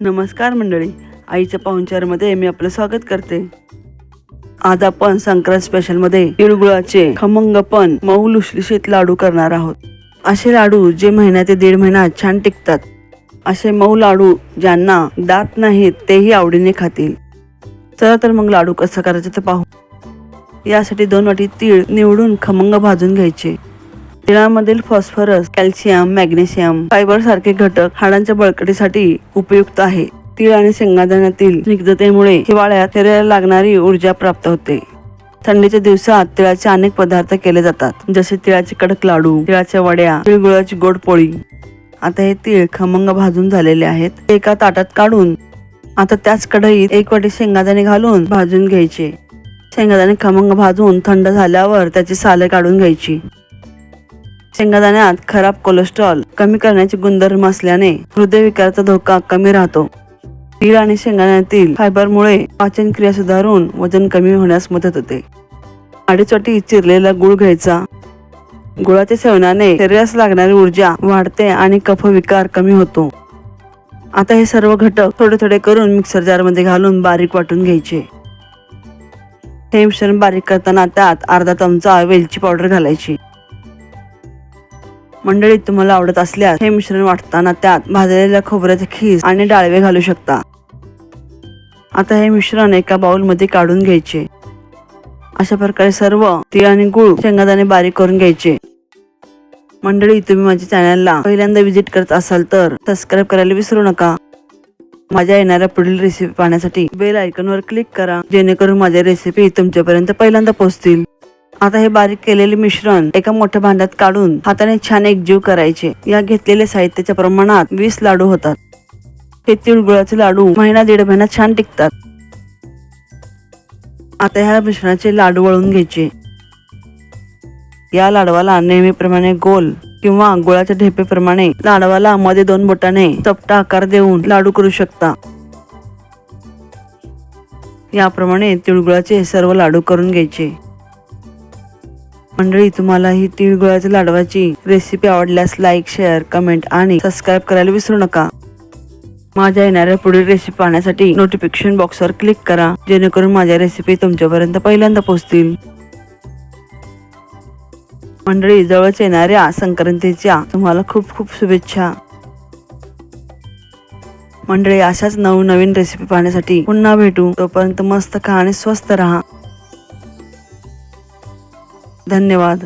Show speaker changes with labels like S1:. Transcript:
S1: नमस्कार मंडळी. आईच्या पाहुणचारमध्ये मी आपलं स्वागत करते. आज आपण संक्रांत स्पेशलमध्ये तिळगुळाचे खमंग पण मऊ लुसलुशीत लाडू करणार आहोत. असे लाडू जे महिन्या ते दीड महिना छान टिकतात. असे मऊ लाडू ज्यांना दात नाहीत तेही आवडीने खातील. चला तर मग लाडू कसं करायचं ते पाहू. यासाठी दोन वाटी तीळ निवडून खमंग भाजून घ्यायचे. तिळामधील फॉस्फरस कॅल्शियम मॅग्नेशियम फायबर सारखे घटक हाडांच्या बळकटीसाठी उपयुक्त आहे. तीळ आणि शेंगादाण्यातील स्निग्धतेमुळे हिवाळ्यात शरीराला लागणारी ऊर्जा प्राप्त होते. थंडीच्या दिवसात तिळाचे अनेक पदार्थ केले जातात जसे तिळाचे कडक लाडू तिळाच्या वड्या तिळगुळाची गोड पोळी. आता हे तीळ खमंग भाजून झालेले आहेत. एका ताटात काढून आता त्याच कढईत एक वाटी शेंगादाणे घालून भाजून घ्यायचे. शेंगादाणे खमंग भाजून थंड झाल्यावर त्याची साले काढून घ्यायची. शेंगादाण्यात खराब कोलेस्ट्रॉल कमी करण्याचे गुणधर्म असल्याने हृदयविकाराचा धोका कमी राहतो. तीळ आणि शेंगदाण्यातील फायबरमुळे पाचन क्रिया सुधारून वजन कमी होण्यास मदत होते. अडीच चिरलेला गुळ घ्यायचा. गुळाच्या सेवनाने शरीरास लागणारी ऊर्जा वाढते आणि कफविकार कमी होतो. आता हे सर्व घटक थोडे थोडे करून मिक्सर जारमध्ये घालून बारीक वाटून घ्यायचे. हे मिश्रण बारीक करताना त्यात अर्धा चमचा वेलची पावडर घालायची. मंडळीत तुम्हाला आवडत असल्यास हे मिश्रण वाटताना त्यात भाजलेल्या खोबऱ्याचे खीस आणि डाळवे घालू शकता. आता हे मिश्रण एका बाउलमध्ये काढून घ्यायचे. अशा प्रकारे सर्व तीळ आणि गुळ शेंगादाणे बारीक करून घ्यायचे. मंडळी तुम्ही माझ्या चॅनलला पहिल्यांदा व्हिजिट करत असाल तर सबस्क्राईब करायला विसरू नका. माझ्या येणाऱ्या पुढील रेसिपी पाहण्यासाठी बेल आयकॉनवर क्लिक करा जेणेकरून माझ्या रेसिपी तुमच्यापर्यंत पहिल्यांदा पोहोचतील. आता हे बारीक केलेले मिश्रण एका मोठ्या भांड्यात काढून हाताने छान एकजीव करायचे. या घेतलेल्या साहित्याच्या प्रमाणात वीस लाडू होतात. हे तिळगुळाचे लाडू महिना दीड महिना छान टिकतात. आता ह्या मिश्रणाचे लाडू वळून घ्यायचे. या लाडवाला नेहमीप्रमाणे गोल किंवा गुळाच्या ढेपेप्रमाणे लाडवाला मध्ये दोन बोटाने चपटा आकार देऊन लाडू करू शकता. याप्रमाणे तिळगुळाचे सर्व लाडू करून घ्यायचे. मंडळी तुम्हाला ही तिळगुळाच्या लाडवाची रेसिपी आवडल्यास लाईक शेअर कमेंट आणि सबस्क्राईब करायला विसरू नका. माझ्या येणाऱ्या पुढील रेसिपी पाहण्यासाठी नोटिफिकेशन बॉक्सवर क्लिक करा जेणेकरून माझ्या रेसिपी तुमच्यापर्यंत पहिल्यांदा पोहोचतील. मंडळी जवळच येणाऱ्या संक्रांतीच्या तुम्हाला खूप खूप शुभेच्छा. मंडळी अशाच नवनवीन रेसिपी पाहण्यासाठी पुन्हा भेटू. तोपर्यंत मस्त खा आणि स्वस्त राहा. धन्यवाद.